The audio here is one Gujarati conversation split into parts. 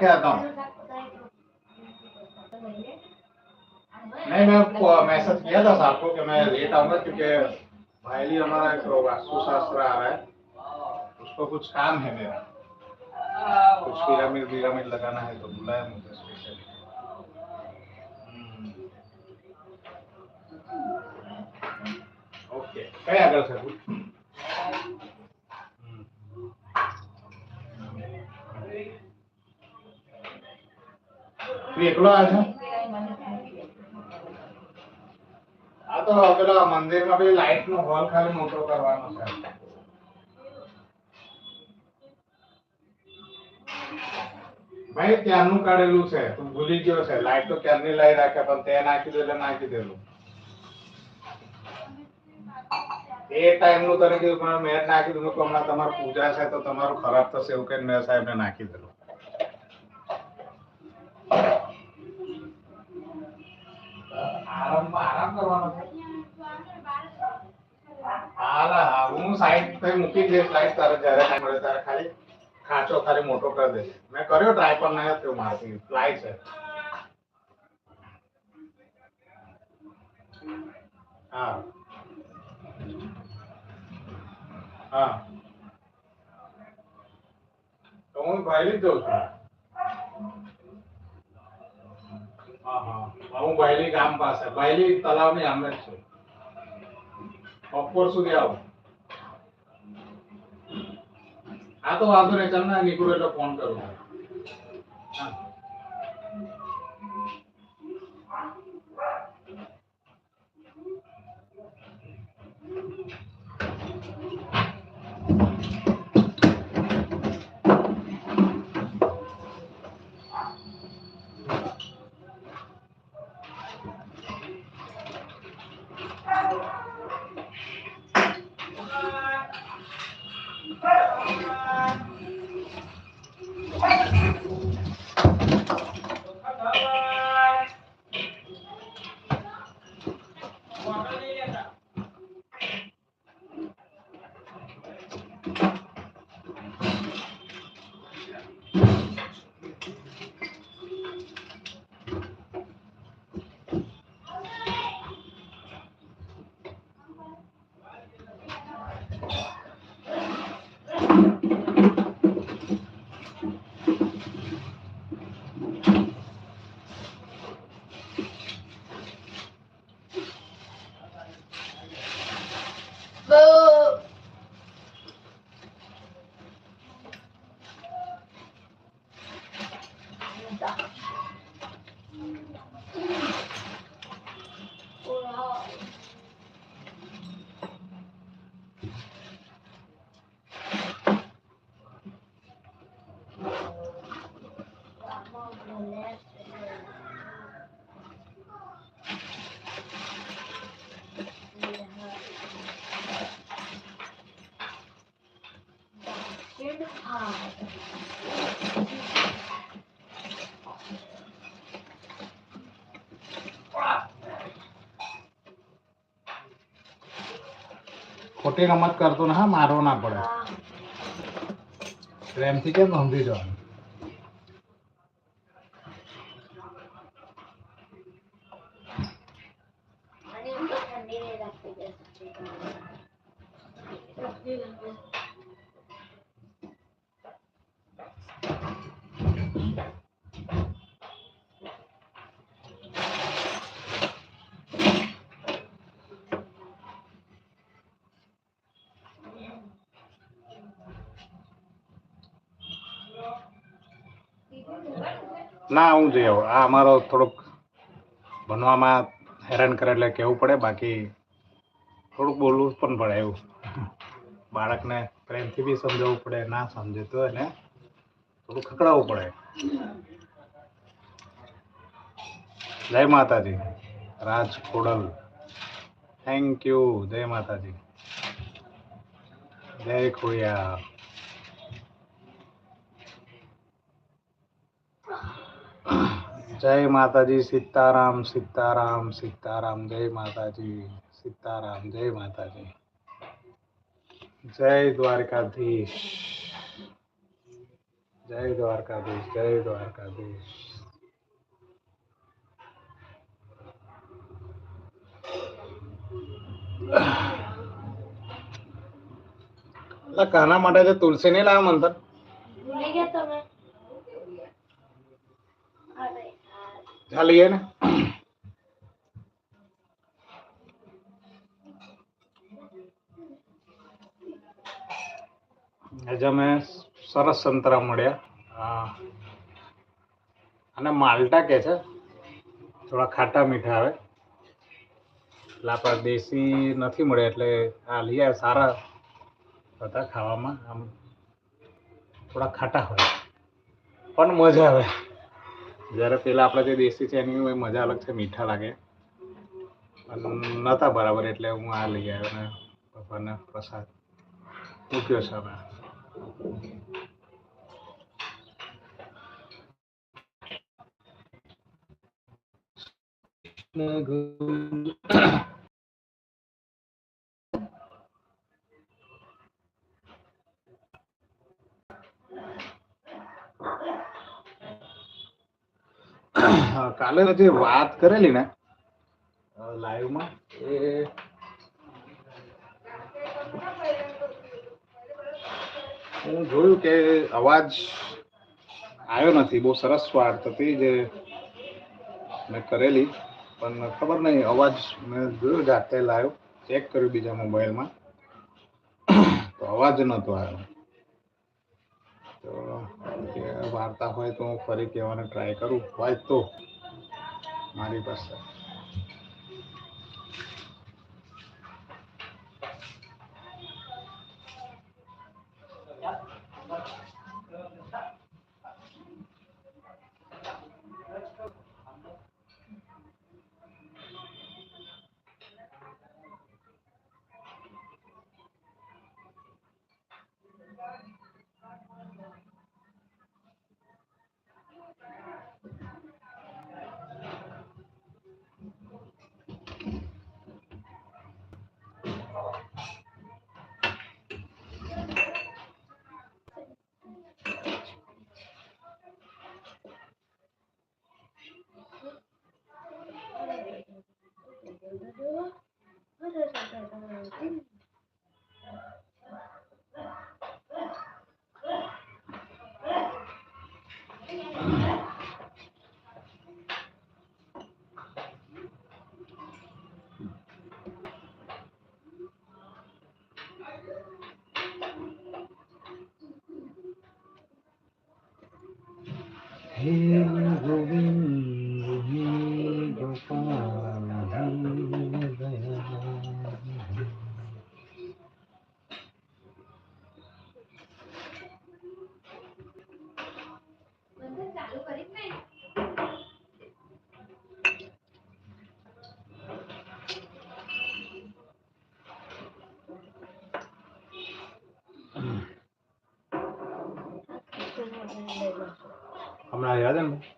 के आता हूँ नहीं मैं आपको मैसेज किया था साहब को कि मैं लेट आऊँगा क्योंकि भाईली हमारा एक वास्तुशास्त्र आ रहा है। उसको कुछ काम है मेरा। कुछ पिरामिड पिरामिड लगाना है तो बुलाया मुझे स्पेशली ओके क्या कर सकूँ આ તો પેલા મંદિરમાં પેલી લાઈટ નો હોલ ખાલી મોટો કરવાનો છે. ભાઈ, ત્યાંનું કાઢેલું છે. તું ભૂલી ગયો છે. લાઈટ તો ક્યારની લાઈ રાખે પણ તે નાખી દે એટલે નાખી દેલું. એ ટાઈમનું તને કીધું, પણ મેં નાખી દીધું. હમણાં તમારું પૂજા છે, તો તમારું ખરાબ થશે એવું કઈ મેં સાહેબ નાખી દીધું. આરામમાં આરામ કરવાનો છે. હા હું સાઈડ મૂકી જ દઈશ તારે જ્યારે મળે ત્યારે ખાલી ખાંચો ખાલી મોટો કરી દઈશ મેં કર્યો ટ્રાય પણ નહીં થયો મારથી. ફ્લાય છે. હા. હા. તો હું ભાઈલી જ જઉં છું. હા બાયલી ગામ પાસે ભાઈલી તલાવની સામે જ છું. બપોર સુધી આવું. આ તો વાંધો નહીં, ચાલ ના નીકળું એટલે ફોન કરું. હા. Boo! ખોટી રમત કરતો ને હા મારવો ના પડે. પ્રેમથી કેમ સમજી જવાનું અને ઉપર ઠંડી નહીં રાખતી કે ના હું જઈ આવું આ અમારો થોડુંક ભણવામાં હેરાન કરે એટલે કહેવું પડે બાકી થોડુંક બોલવું પણ પડે એવું. બાળકને પ્રેમથી બી સમજાવવું પડે ના સમજે તો એને થોડું ખકડાવવું પડે. જય માતાજી. રાજ ખોડલ. થેન્ક યુ જય માતાજી. જય ખોડિયા જય માતાજી, સીતારામ સીતારામ સીતારામ, જય માતાજી, સીતારામ, જય માતાજી. જય દ્વારકાધીશ. જય દ્વારકાધીશ જય દ્વારકાધીશ. કાના માટે તુલસી નહીં લાવ્યો મંતર? ભૂલી ગયા તમે અરે યાર. ચાલીએ ને આજે અમે સરસ સંતરા મળ્યા. અને માલ્ટા કે છે, થોડા ખાટા મીઠા આવે. એટલે આપણા દેશી નથી મળે એટલે આ લઈ આવ્યા, સારા હતા ખાવામાં. આમ થોડા ખાટા હોય. પણ મજા આવે. જ્યારે પેલા આપણે જે દેશી છે એની મજા અલગ છે મીઠા લાગે. નતા બરાબર એટલે હું આ લઈ આવ્યો ને ભગવાનને પ્રસાદ. મૂક્યો છે અમે હા, કાલે જે વાત કરેલી ને લાઈવમાં એ હું જોયું કે અવાજ આવ્યો નથી, બહુ સરસ વાત હતી જે મેં કરેલી, પણ ખબર નહીં, અવાજ મેં જોયો જાતે લાવ્યો ચેક કર્યું બીજા મોબાઈલમાં તો અવાજ નહોતો આવ્યો. તો વાર્તા હોય તો હું ફરી કહેવાનો ટ્રાય કરું. હોય તો મારી પાસે હે ગોવિંદ હે ગોપાલ હે દયાલ હમણાં યાદ ને?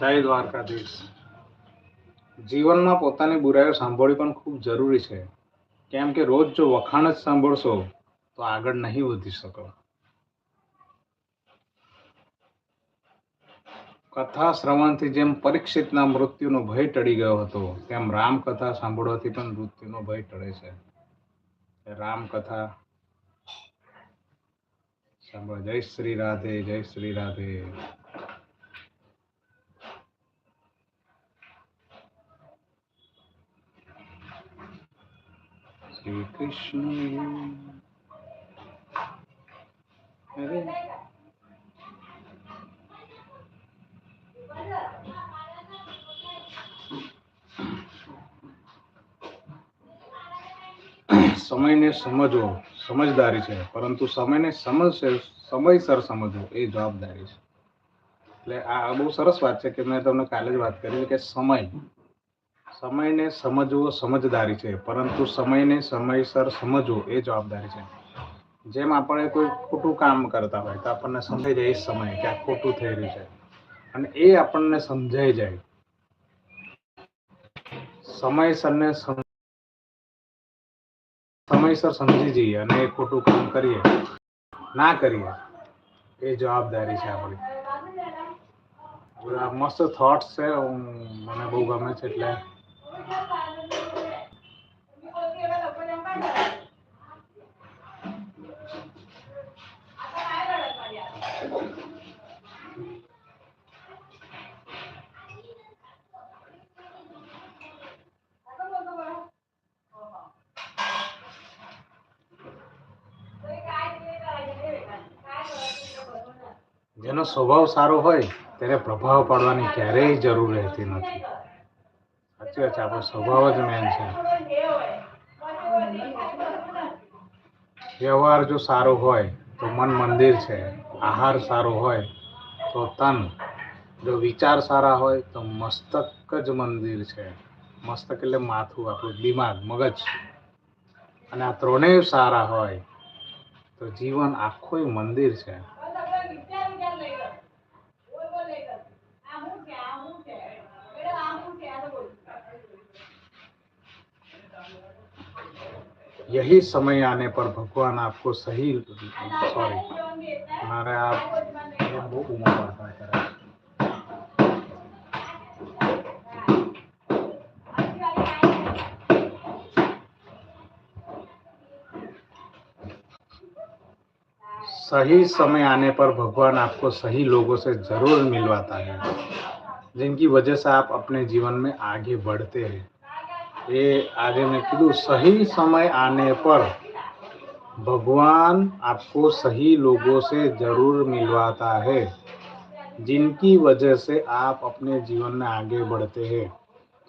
જય દ્વારકાધીશ. જીવનમાં પોતાની બુરાઈઓ સાંભળવી પણ ખૂબ જરૂરી છે. કેમ કે રોજ જો વખાણ જ સાંભળશો, તો આગળ નહીં વધી શકો. કથા શ્રવણથી જેમ પરીક્ષિતના મૃત્યુનો ભય ટળી ગયો હતો, તેમ રામ કથા સાંભળવાથી પણ મૃત્યુનો ભય ટળે છે. રામ કથા સાંભળો. જય શ્રી રાધે, જય શ્રી રાધે. શ્રી કૃષ્ણ. હરે સમયને સમજવો, સમજદારી છે, પરંતુ સમયને સમજશે સમયસર સમજવો, એ જવાબદારી છે. એટલે આ બહુ સરસ વાત છે કે મેં તમને કાલે જ વાત કરી કે સમય. સમયને સમજવો સમજદારી છે, પરંતુ સમયને સમયસર સમજવું એ જવાબદારી છે. જેમ આપણે કોઈ ખોટું કામ કરતા હોય તો આપણને સમજાઈ જાય એ સમયે કે આ ખોટું થઈ રહ્યું છે. અને એ આપણને સમજાઈ જાય. સમયસરને સમ- સમયસર સમજી જઈએ અને એ ખોટું કામ કરીએ, ના કરીએ, એ જવાબદારી છે આપણી. મસ્ત થોટ્સ છે મને બહુ ગમે છે એટલે જેનો સ્વભાવ સારો હોય ત્યારે પ્રભાવ પાડવાની ક્યારેય જરૂર રહેતી નથી. સાચી વાત છે આપણો સ્વભાવ જ મેન છે. વ્યવહાર જો સારો હોય, તો મન મંદિર છે, આહાર સારો હોય, તો તન. જો વિચાર સારા હોય, તો મસ્તક જ મંદિર છે. મસ્તક એટલે માથું, આપણું દિમાગ, મગજ. અને આ ત્રણેય સારા હોય, તો જીવન આખું મંદિર છે. यही समय आने पर भगवान आपको सही सॉरी, हमारे आप सही समय आने पर भगवान आपको सही लोगों से ज़रूर मिलवाता है, जिनकी वजह से आप अपने जीवन में आगे बढ़ते हैं। ये आगे मैं कीधું सही समय आने पर भगवान आपको सही लोगों से जरूर मिलवाता है जिनकी वजह से आप अपने जीवन में आगे बढ़ते हैं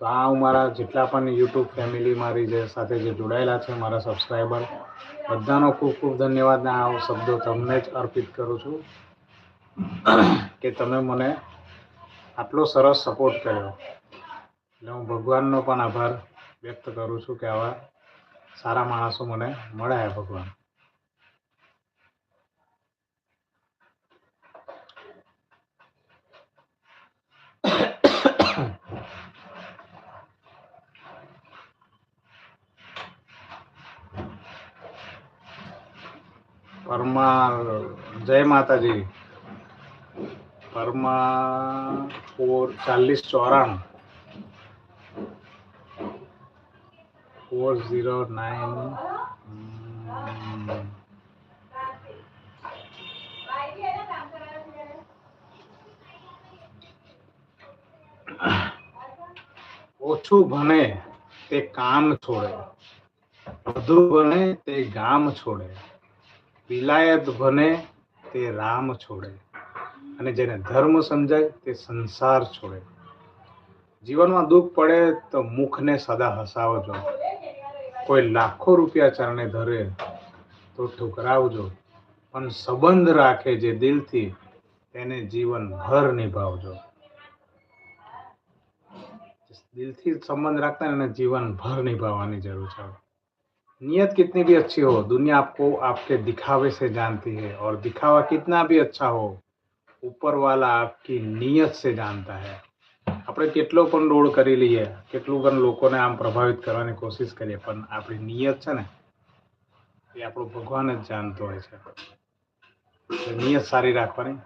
તો આ હું મારા જેટલા પણ યુટ્યુબ ફેમિલી મારી જે સાથે જે જોડાયેલા છે મારા સબસ્ક્રાઈબર બધાનો ખૂબ ખૂબ ધન્યવાદ ને આ શબ્દો તમને જ અર્પિત કરું છું કે તમે મને આટલો સરસ સપોર્ટ કર્યો એટલે હું ભગવાનનો પણ આભાર વ્યક્ત કરું છું કે આવા સારા માણસો મને મળ્યા ભગવાન. પરમા જય માતાજી. પરમા ચાલીસ ચોરાણું. ફોર ઝીરો નાઇન ઓછું ભણે તે કામ છોડે. વધુ ભણે તે ગામ છોડે. વિલાયત ભણે તે રામ છોડે. અને જેને ધર્મ સમજાય તે સંસાર છોડે. જીવનમાં દુઃખ પડે તો મુખને સદા હસાવજો. કોઈ લાખો રૂપિયા ચરણે ધરે તો ઠુકરાવજો પણ સંબંધ રાખે જે દિલથી તેને જીવનભર નિભાવજો દિલથી संबंध रखता है ना जीवन भर निभावानी जरूर है नियत कितनी भी अच्छी हो दुनिया आपको आपके दिखावे से जानती है और दिखावा कितना भी अच्छा हो ऊपर वाला आपकी नियत से जानता है આપણે કેટલો પણ રોડ કરી લઈએ કેટલું પણ લોકોને આમ પ્રભાવિત કરવાની કોશિશ કરીએ પણ આપણી નિયત છે ને એ આપણો ભગવાન જ જાણતો હોય છે એટલે નિયત સારી રાખવાની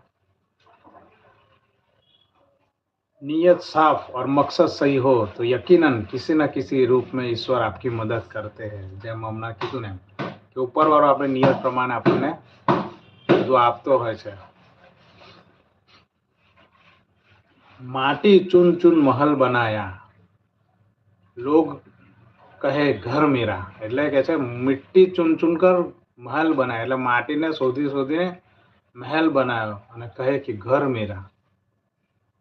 नियत साफ और मकसद सही हो तो यकीनन किसी न किसी रूप में ईश्वर आपकी मदद करते हैं જેમ હમણાં કીધું ને કે ઉપરવાળો આપણે નિયત પ્રમાણે આપણને બધું આપતો હોય છે માટી ચૂન ચૂન મહલ બનાયા લોગ કહે ઘર મેરા એટલે કે છે મિટ્ટી ચૂન ચૂન કર મહેલ બનાયા એટલે માટીને શોધી શોધીને મહેલ બનાવ્યો અને કહે કે ઘર મેરા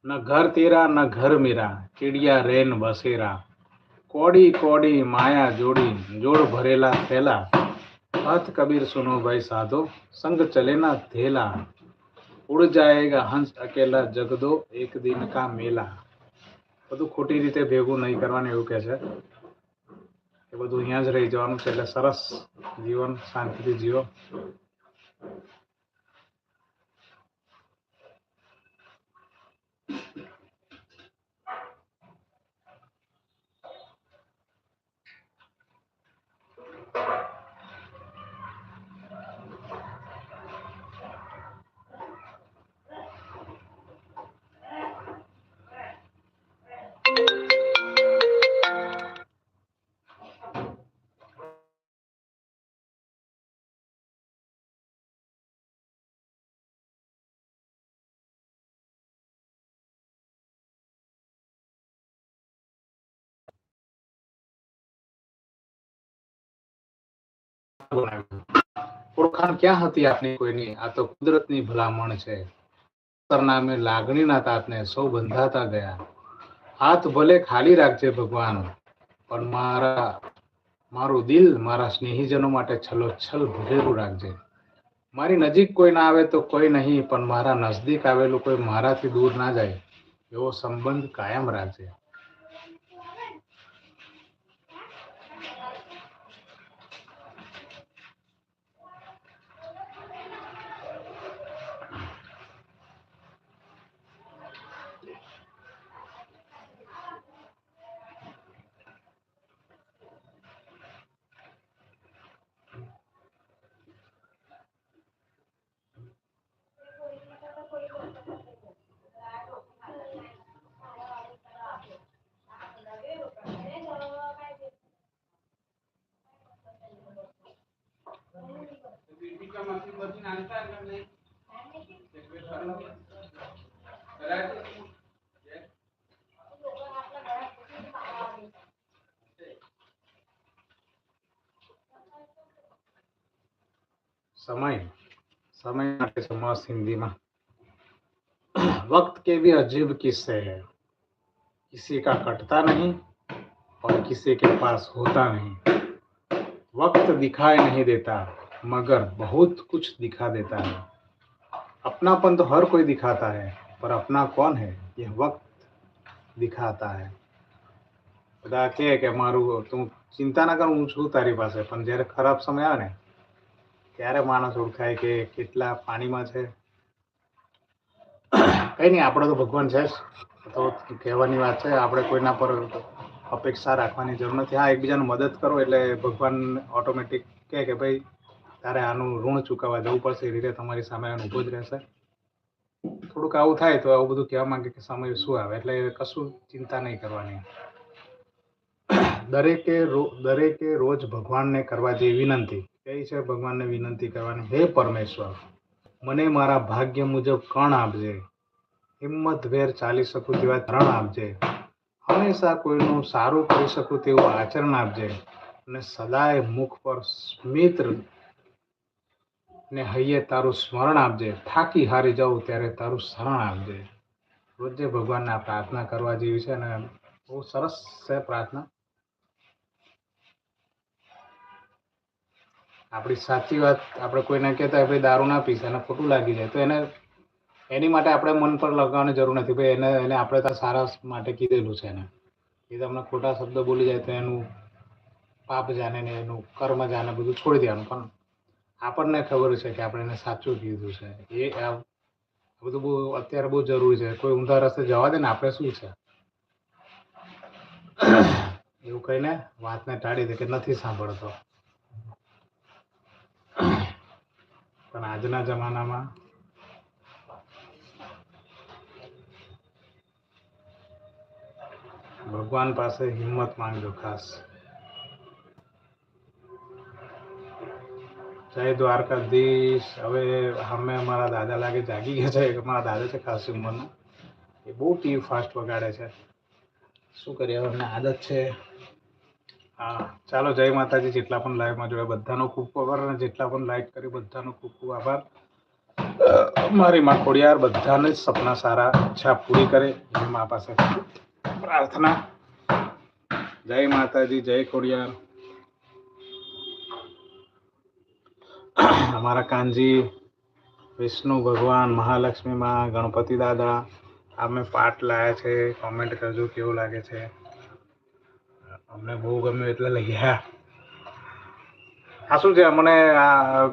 ન ઘર તેરા ન ઘર મેરા ચીડિયા રેન બસેરા કોડી કોડી માયા જોડી જોડ ભરેલા થેલા बात कबीर सुनो भाई साधो संग चले ना ઉડ જાયેગા હંસ અકેલા જગદો એક દિન કા મેલા બધું ખોટી રીતે ભેગું નહીં કરવાનું એવું કે છે એ બધું અહીંયા જ રહી જવાનું છે એટલે સરસ જીવન, શાંતિથી જીવો ઓળખાણ ક્યાં હતી આપની કોઈની? આ તો કુદરતની ભલામણ છે. સરનામે લાગણીના તાતને સૌ બંધાતા ગયા. હાથ ભલે ખાલી રાખજે ભગવાન, પણ મારા, મારું દિલ મારા સ્નેહીજનો માટે છલોછલ ભરેલું રાખજે. મારી નજીક કોઈ ના આવે તો કોઈ નહીં, પણ મારા નજદીક આવેલું કોઈ મારાથી દૂર ના જાય, એવો સંબંધ કાયમ રાખજે. समय समय માટે છે મસ્ત હિન્દીમાં वक्त के भी अजीब किस्से है किसी का कटता नहीं और किसी के पास होता नहीं वक्त दिखाई नहीं देता मगर बहुत कुछ दिखा देता है अपनापन तो हर कोई दिखाता है पर अपना कौन है यह वक्त दिखाता है બધા કહે કે મારું તું ચિંતા ના કર હું છું તારી પાસે પણ જ્યારે ખરાબ સમય આવે ને ત્યારે માણસ ઓળખાય કે કેટલા પાણીમાં છે? કઈ નહીં આપણે તો ભગવાન છે. તો કહેવાની વાત છે, આપણે કોઈના પર અપેક્ષા રાખવાની જરૂર નથી. હા, એકબીજાને મદદ કરો એટલે ભગવાન ઓટોમેટિક કહે કે ભાઈ, તારે આનું ઋણ ચૂકવવા જવું પડશે, એ રીતે તમારી સામે ઊભો જ રહેશે. થોડુંક આવું થાય તો આવું બધું કહેવા માંગે કે સમય શું આવે? એટલે કશું ચિંતા નહીં કરવાની. દરેકે દરેકે રોજ ભગવાનને કરવા જેવી વિનંતી. કઈ છે, ભગવાનને વિનંતી કરવાની, હે પરમેશ્વર, મને મારા ભાગ્ય મુજબ કણ આપજે હિંમત ભેર ચાલી શકું તેવા ધરણ આપજે, હંમેશા કોઈનું સારું કરી શકું તેવું આચરણ આપજે અને સદાય મુખ પર સ્મિત ને હૈયે તારું સ્મરણ આપજે, થાકી હારી જાઉં ત્યારે તારું શરણ આપજે. રોજે ભગવાનને આ પ્રાર્થના કરવા જેવી છે અને બહુ સરસ છે પ્રાર્થના. આપણી સાચી વાત આપણે કોઈને કહેતા ભાઈ દારૂ ના પીશે એને ખોટું લાગી જાય. તો એને એની માટે આપણે મન પર લગાવવાની જરૂર નથી. ભાઈ એને એને આપણે તો સારા માટે કીધેલું છે એને. એ તમને ખોટા શબ્દ બોલી જાય તો એનું પાપ જાણે ને એનું કર્મ જાણે બધું છોડી દેવાનું. પણ આપણને ખબર છે કે આપણે એને સાચું કીધું છે. એ આ બધું બહુ અત્યારે બહુ જરૂરી છે. કોઈ ઊંધા રસ્તે જવા દે ને આપણે શું છે? એવું કહીને વાતને ટાળી દે કે નથી સાંભળતો. પણ આજના જમાનામાં ભગવાન પાસે હિંમત માંગજો ખાસ. જય દ્વારકાધીશ. હવે અમે અમારા દાદા લાગે જાગી ગયા છે. અમારા દાદા છે ખાસ ઉંમરના એ બહુ ટી ફાસ્ટ વગાડે છે. શું કરીએ? હવે આદત છે. હા, ચાલો, જય માતાજી. જેટલા પણ લાઈવમાં જોયા, બધાનો ખૂબ ખૂબ આભાર અને જેટલા પણ લાઈક કર્યું, બધાનો ખૂબ ખૂબ આભાર. મારી માં ખોડિયાર બધાને સપના સારા ઈચ્છા પૂરી કરે એવી મા પાસે પ્રાર્થના. જય માતાજી, જય ખોડિયાર. અમારા કાનજી, વિષ્ણુ ભગવાન, મહાલક્ષ્મી માં, ગણપતિ દાદા, અમે પાઠ લાયા છે કોમેન્ટ કરજો, કેવું લાગે છે. અમને બહુ ગમ્યું એટલે લઈ આવ્યા આ શું છે? મને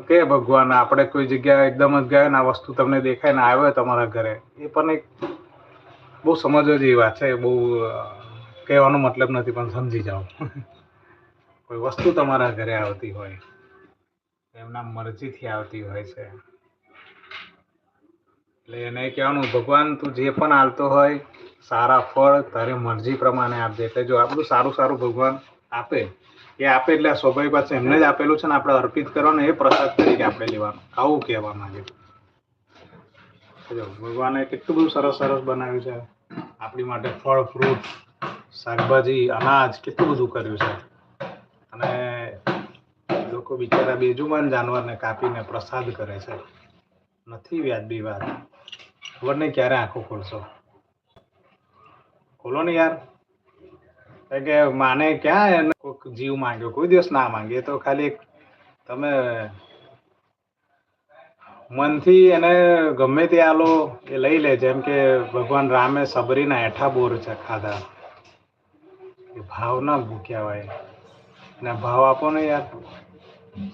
કે ભગવાન, આપણે કોઈ જગ્યાએ એકદમ જ ગયા ને આ વસ્તુ તમને દેખાય ને આવ્યો તમારા ઘરે, એ પણ એક બહુ સમજવા જેવી વાત છે. બહુ કહેવાનો મતલબ નથી, પણ સમજી જાઓ. કોઈ વસ્તુ તમારા ઘરે આવતી હોય, એમના મરજીથી આવતી હોય છે. એટલે એને કહેવાનું, ભગવાન, તું જે પણ આવતો હોય, સારા ફળ તારી મરજી પ્રમાણે આપજે. એટલે જો આ બધું સારું સારું ભગવાન આપે, એ આપે એટલે સ્વાભાવિક વાત એમને જ આપેલું છે ને આપણે અર્પિત કરવાનું, એ પ્રસાદ તરીકે આપણે લેવાનું, આવું કહેવા માંગે જો, ભગવાને કેટલું બધું સરસ સરસ બનાવ્યું છે. આપણી માટે ફળ ફ્રૂટ શાકભાજી, અનાજ, કેટલું બધું કર્યું છે. અને લોકો બિચારા બેજુમાન જાનવરને કાપીને પ્રસાદ કરે છે. નથી વ્યાજબી વાત. ખબર નહીં ક્યારે આંખો ખોલશો. ખોલો ને યાર. કે માને ક્યાં એને કોઈક જીવ માંગ્યો, કોઈ દિવસ ના માંગે. તો ખાલી તમે મનથી એને ગમે તે આલો એ લઈ લે જેમ કે ભગવાન રામે સબરીના એઠા બોર છે ખાધા. એ ભાવ ના ભૂખ્યા હોય. અને ભાવ આપો ને યાર.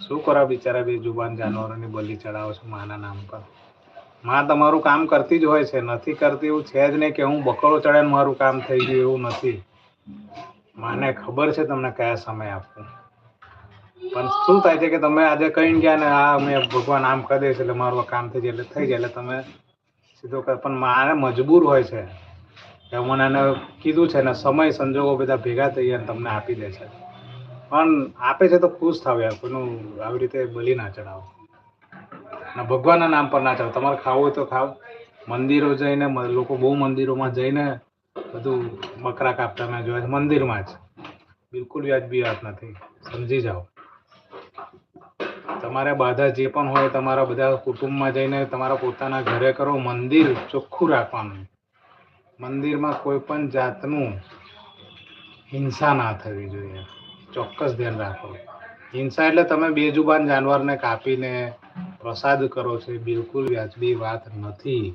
શું કરો બિચારા બે જુબાન જાનવરોની બલી ચડાવો છો માના નામ પર? માં તમારું કામ કરતી જ હોય છે. નથી કરતી એવું છે જ નહીં કે હું બકરો ચડાવીને મારું કામ થઈ ગયું એવું નથી. માને ખબર છે તમને કયા સમય આપવું. પણ શું થાય છે કે તમે આજે કહીને ગયા ને આ મેં ભગવાન આમ કરી દઈશ એટલે મારું કામ થઈ જાય એટલે થઈ જાય. એટલે તમે સીધો કર. પણ માને મજબૂર હોય છે. કે મને એને કીધું છે ને, સમય સંજોગો બધા ભેગા થઈ અને તમને આપી દે છે. પણ આપે છે તો ખુશ થાવ યાર, કોઈનું આવી રીતે બલી ના ચડાવો. ને ભગવાનના નામ પર ના ચાલો તમારે ખાવું હોય તો ખાવ મંદિરો જઈને લોકો બહુ મંદિરોમાં જઈને બધું બકરા કાપતા મેં જોયા મંદિરમાં જ. બિલકુલ વ્યાજબી વાત નથી. સમજી જાઓ. તમારે બાધા જે પણ હોય, તમારા બધા કુટુંબમાં જઈને તમારા પોતાના ઘરે કરો મંદિર ચોખ્ખું રાખવાનું. મંદિરમાં કોઈ પણ જાતનું હિંસા ના થવી જોઈએ. ચોક્કસ ધ્યાન રાખો. હિંસા એટલે તમે બેજુબાન જાનવરને કાપીને પ્રસાદ કરો છો બિલકુલ વ્યાજબી વાત નથી.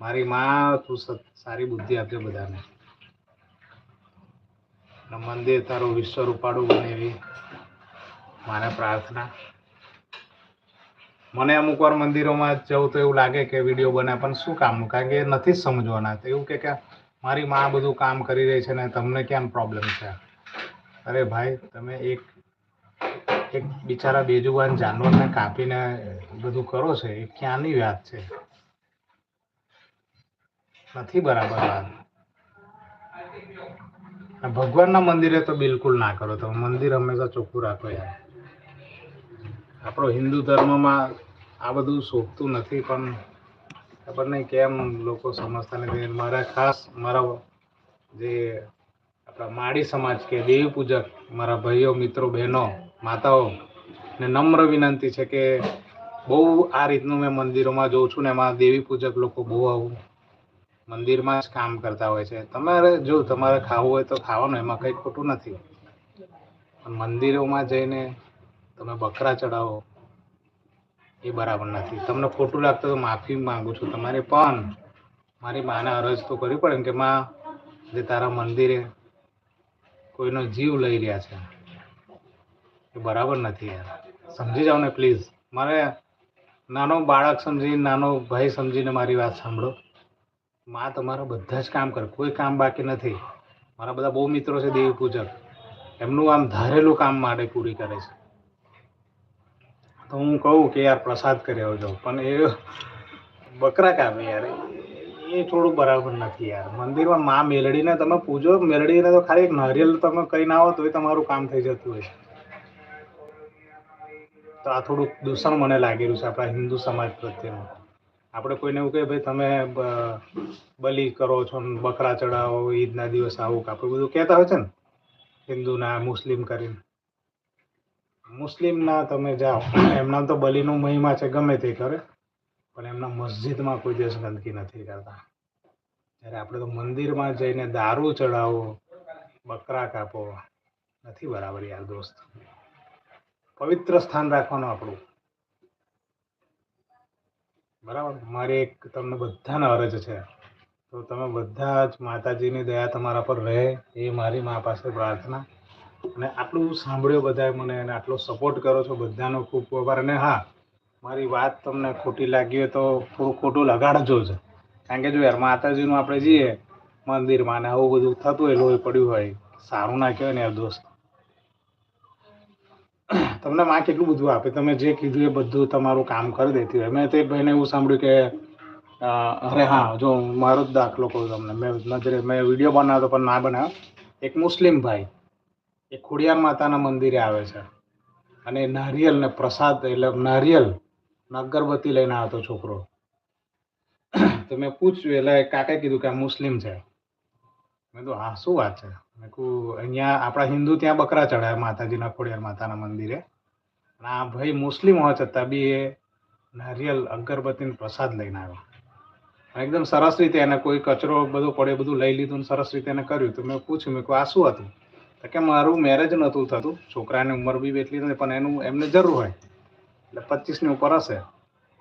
મારી માં, તું સારી બુદ્ધિ આપજે બધાને. મંદિર તારું વિશ્વ રૂપાળું બને એવી મારે પ્રાર્થના. મને અમુક વાર મંદિરોમાં જવું તો એવું લાગે કે વીડિયો બને પણ શું કામનું કારણ કે નથી સમજવાના. એવું કે મારી માં બધું કામ કરી રહી છે ને તમને કેમ પ્રોબ્લેમ છે? અરે ભાઈ, તમે એક એક બિચારા બેજુબાન જાનવરને કાપીને બધું કરો છો, એ ક્યાંની વાત છે? નથી બરાબર વાત. ભગવાનના મંદિરે તો બિલકુલ ના કરો તમે. મંદિર હંમેશા ચોખ્ખું રાખો યાર. આપણો હિન્દુ ધર્મમાં આ બધું શોભતું નથી, પણ ખબર નહીં કેમ લોકો સમજતા નથી મારા ખાસ મારા જે આપણા માળી સમાજ કે દેવી પૂજક મારા ભાઈઓ, મિત્રો, બહેનો માતાઓ, ને નમ્ર વિનંતી છે કે બહુ આ રીતનું મેં મંદિરોમાં જોઉં છું ને એમાં દેવી પૂજક લોકો બહુ આવું મંદિરમાં જ કામ કરતા હોય છે. તમારે જો તમારે ખાવું હોય તો ખાવાનું, એમાં કંઈ ખોટું નથી. મંદિરોમાં જઈને તમે બકરા ચડાવો, એ બરાબર નથી. તમને ખોટું લાગતું તો માફી માંગુ છું તમારે, પણ મારી માને અરજ તો કરવી પડે કે માં, જે તારા મંદિરે કોઈનો જીવ લઈ રહ્યા છે. એ બરાબર નથી યાર. સમજી જાઓ ને પ્લીઝ મારે નાનો બાળક સમજીને, નાનો ભાઈ સમજીને મારી વાત સાંભળો. માં તમારા બધા જ કામ કરે. કોઈ કામ બાકી નથી. મારા બધા બહુ મિત્રો છે દેવી પૂજક. એમનું આમ ધારેલું કામ માટે પૂરી કરે છે. તો હું કહું કે યાર પ્રસાદ કરી આવજો. પણ એ બકરા કામ યાર. એ થોડું બરાબર નથી યાર. મંદિરમાં માં મેલડીને તમે પૂજો. મેલડીને તો ખાલી એક નારિયેલ તમે કરીને આવો, તોય તમારું કામ થઈ જતું હોય તો આ થોડુંક દૂષણ મને લાગેલું છે આપણા હિન્દુ સમાજ પ્રત્યેનું. આપણે કોઈને એવું કહે ભાઈ તમે બલી કરો છો ને બકરા ચડાવો, ઈદના દિવસ આવું કે આપણે બધું કહેતા હોય છે ને, હિન્દુના, મુસ્લિમ કરીને. મુસ્લિમના તમે જાઓ, એમના તો બલિનું મહિમા છે ગમે તે કરે, પણ એમના મસ્જિદમાં કોઈ દિવસ ગંદકી નથી કરતા. જ્યારે આપણે તો મંદિરમાં જઈને દારૂ ચડાવો, બકરા કાપો, નથી બરાબર યાર દોસ્ત. પવિત્ર સ્થાન રાખવાનું આપણું. બરાબર? મારી એક તમને બધાને અરજ છે. તો તમે બધા જ માતાજીની દયા તમારા પર રહે એ મારી મા પાસે પ્રાર્થના. અને આટલું સાંભળ્યું બધાએ મને અને આટલો સપોર્ટ કરો છો બધાનો ખૂબ ખૂબ આભાર. અને હા, મારી વાત તમને ખોટી લાગી હોય તો થોડું ખોટું લગાડજો જ. કારણ કે જો યાર માતાજીનું આપણે જઈએ, મંદિરમાં ને આવું બધું થતું હોય, લોહી પડ્યું હોય, સારું ના કહેવાય ને યાર દોસ્ત. તમને માં કેટલું બધું આપે? તમે જે કીધું એ બધું તમારું કામ કરી દેતી હોય. મેં તો ભાઈને એવું સાંભળ્યું કે અરે હા, જો મારો જ દાખલો કહું તમને. મેં નજરે, મેં વીડિયો બનાવ્યો પણ ના બનાવ્યો. એક મુસ્લિમ ભાઈ, એ ખોડિયાર માતાના મંદિરે આવે છે. અને નારિયેલ ને પ્રસાદ, એટલે નારિયેલ અગરબત્તી લઈને આવતો છોકરો. તો મેં પૂછ્યું, એટલે કાકાએ કીધું કે આ મુસ્લિમ છે. મેં તો હા, શું વાત છે? અહીંયા આપણા હિન્દુ ત્યાં બકરા ચડાય માતાજીના ખોડિયાર માતાના મંદિરે. અને આ ભાઈ મુસ્લિમ હોવા છતાં બી એ નારિયેલ અગરબત્તીનો પ્રસાદ લઈને આવ્યો. એકદમ સરસ રીતે એને કોઈ કચરો બધો પડે બધું લઈ લીધું ને સરસ રીતે એને કર્યું. તો મેં પૂછ્યું, મેં આ શું હતું? તો કે, મારું મેરેજ નહોતું થતું. છોકરાની ઉંમર બી એટલી નથી પણ એનું, એમને જરૂર હોય. એટલે પચીસની ઉપર હશે.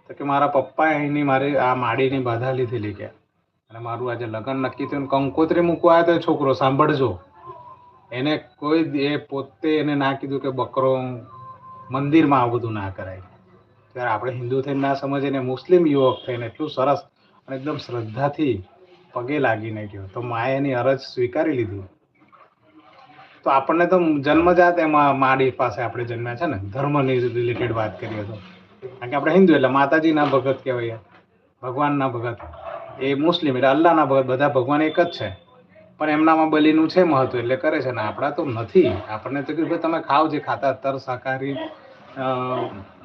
તો કે, મારા પપ્પાએ એની મારી, આ માડીની બાધા લીધેલી કે અને મારું આજે લગ્ન નક્કી થયું કંકોત્રી મૂકવા આવ્યો તો છોકરો, સાંભળજો. એને કોઈ એ પોતે એને ના કીધું કે બકરો મંદિરમાં આવું બધું ના કરાય. ત્યારે આપણે હિન્દુ થઈને ના સમજીને મુસ્લિમ યુવક થઈને એટલું સરસ અને એકદમ શ્રદ્ધાથી પગે લાગીને ગયો તો માએ એની અરજ સ્વીકારી લીધી. તો આપણને તો જન્મજાત એમાં માડી પાસે આપણે જન્મ્યા છે ને, ધર્મની રિલેટેડ વાત કરીએ તો. કારણ કે આપણે હિન્દુ એટલે માતાજીના ભગત કહેવાય. ભગવાનના ભગત. એ મુસ્લિમ એટલે અલ્લાહના ભગત બધા ભગવાન એક જ છે. પણ એમનામાં બલીનું છે મહત્વ એટલે કરે છે. ને આપણા તો નથી. આપણને તો કીધું તમે ખાવ જે ખાતા તર શાકાહારી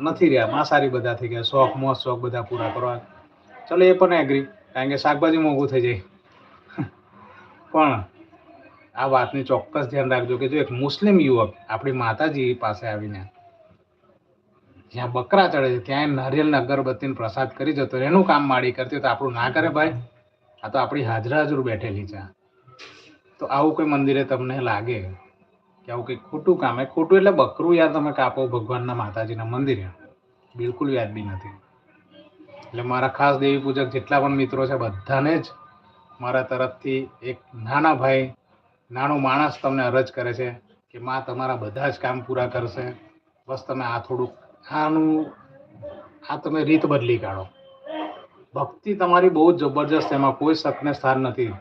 નથી રહ્યા. માંસાહારી બધા થઈ ગયા. શોખ, મોજ, શોખ બધા પૂરા કરવા. ચલો, એ પણ એગ્રી કારણ કે શાકભાજી મોંઘું થઈ જાય. પણ આ વાતની ચોક્કસ ધ્યાન રાખજો કે જો એક મુસ્લિમ યુવક આપણી માતાજી પાસે આવીને જ્યાં બકરા ચડે છે, ત્યાં નારિયેલના અગરબત્તીનો પ્રસાદ કરી જતો એનું કામ માડી કરતી તો આપણું ના કરે ભાઈ. આ તો આપણી હાજરા હાજર બેઠેલી છે. તો આવું કોઈ મંદિરે તમને લાગે કે આવું કંઈક ખોટું કામ? ખોટું એટલે બકરું યાર તમે કાપો ભગવાનના માતાજીના મંદિરે. બિલકુલ વ્યાજબી નથી. એટલે મારા ખાસ દેવી પૂજક જેટલા પણ મિત્રો છે બધાને જ મારા તરફથી એક નાના ભાઈ, નાનો માણસ તમને અરજ કરે છે કે માં તમારા બધા જ કામ પૂરા કરશે. બસ તમે આ થોડુંક આનું આ તમે રીત બદલી કાઢો. ભક્તિ તમારી બહુ જ જબરજસ્ત એમાં કોઈ શકને સ્થાન નથી.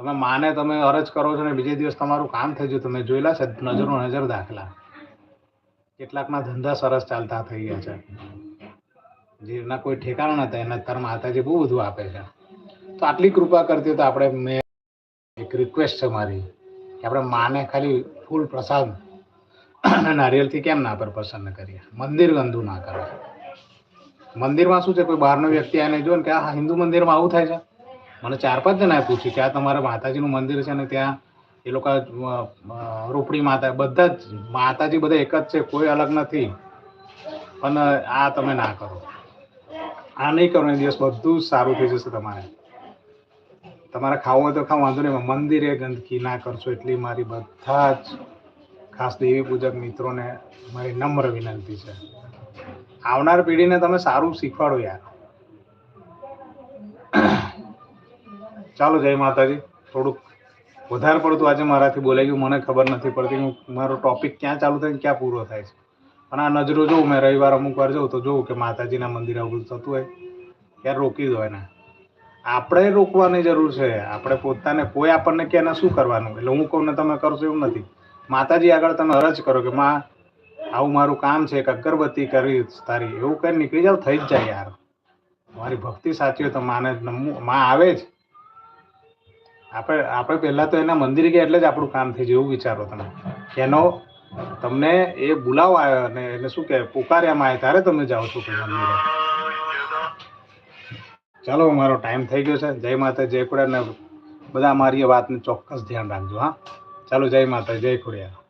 તમે માને તમે અરજ કરો છો ને બીજે દિવસ તમારું કામ થઈ ગયું, તમે જોયેલા છે નજરો નજર દાખલા. કેટલાકના ધંધા સરસ ચાલતા થઈ ગયા છે. જેના કોઈ ઠેકાણા નતા, એના અત્યારે માતાજી બહુ બધું આપે છે. તો આટલી કૃપા કરતી તો આપણે મેં એક રિક્વેસ્ટ છે મારી, કે આપણે માને ખાલી ફૂલ પ્રસાદ અને નારિયેલથી કેમ ના પર પ્રસન્ન કરીએ? મંદિર ગંદુ ના કરે. મંદિરમાં શું છે? કોઈ બહારનો વ્યક્તિ આને જો ને કે આ હિન્દુ મંદિરમાં આવું થાય છે? મને ચાર પાંચ જણાએ પૂછ્યું કે, આ તમારા માતાજીનું મંદિર છે ને ત્યાં એ લોકો રૂપડી માતા, બધા જ માતાજી બધા એક જ છે, કોઈ અલગ નથી. પણ આ તમે ના કરો. આ નહીં કરો, એ દિવસ બધું સારું થઈ જશે તમારે. તમારે ખાવું હોય તો ખાવ, વાંધો નહીં મંદિરે ગંદકી ના કરશો, એટલી મારી બધા જ ખાસ દેવી પૂજક મિત્રોને મારી નમ્ર વિનંતી છે. આવનાર પેઢીને તમે સારું શીખવાડો યાર. ચાલો, જય માતાજી. થોડુંક વધારે પડતું આજે મારાથી બોલાઈ ગયું, મને ખબર નથી પડતી. હું, મારો ટોપિક ક્યાં ચાલુ થાય ક્યાં પૂરો થાય છે. પણ આ નજરો જોઉં, મેં રવિવાર અમુક વાર જોઉં તો જોઉં કે માતાજીના મંદિરે આવું થતું હોય. ત્યારે રોકી દો એને. આપણે રોકવાની જરૂર છે. આપણે પોતાને, કોઈ આપણને કે શું કરવાનું? એટલે હું કહું ને તમે કરશો એવું નથી. માતાજી આગળ તમે અરજ કરો કે માં, આવું મારું કામ છે એક અગરબત્તી કરવી તારી, એવું કરી નીકળી જાવ, થઈ જ જાય યાર. મારી ભક્તિ સાચી હોય તો માને માં આવે જ. આપણે આપણે પહેલાં તો એના મંદિરે ગયા એટલે જ આપણું કામ થઈ જાય એવું વિચારો તમે. એનો તમને એ બોલાવો આવ્યો અને એને શું કે પુકાર્યામાં આવે ત્યારે તમે જાઓ છો મંદિરે. ચાલો, મારો ટાઈમ થઈ ગયો છે. જય માતા જય કુડા બધા મારી વાતને ચોક્કસ ધ્યાન રાખજો, હા. ચાલો જય માતા જય ખોડિયાર.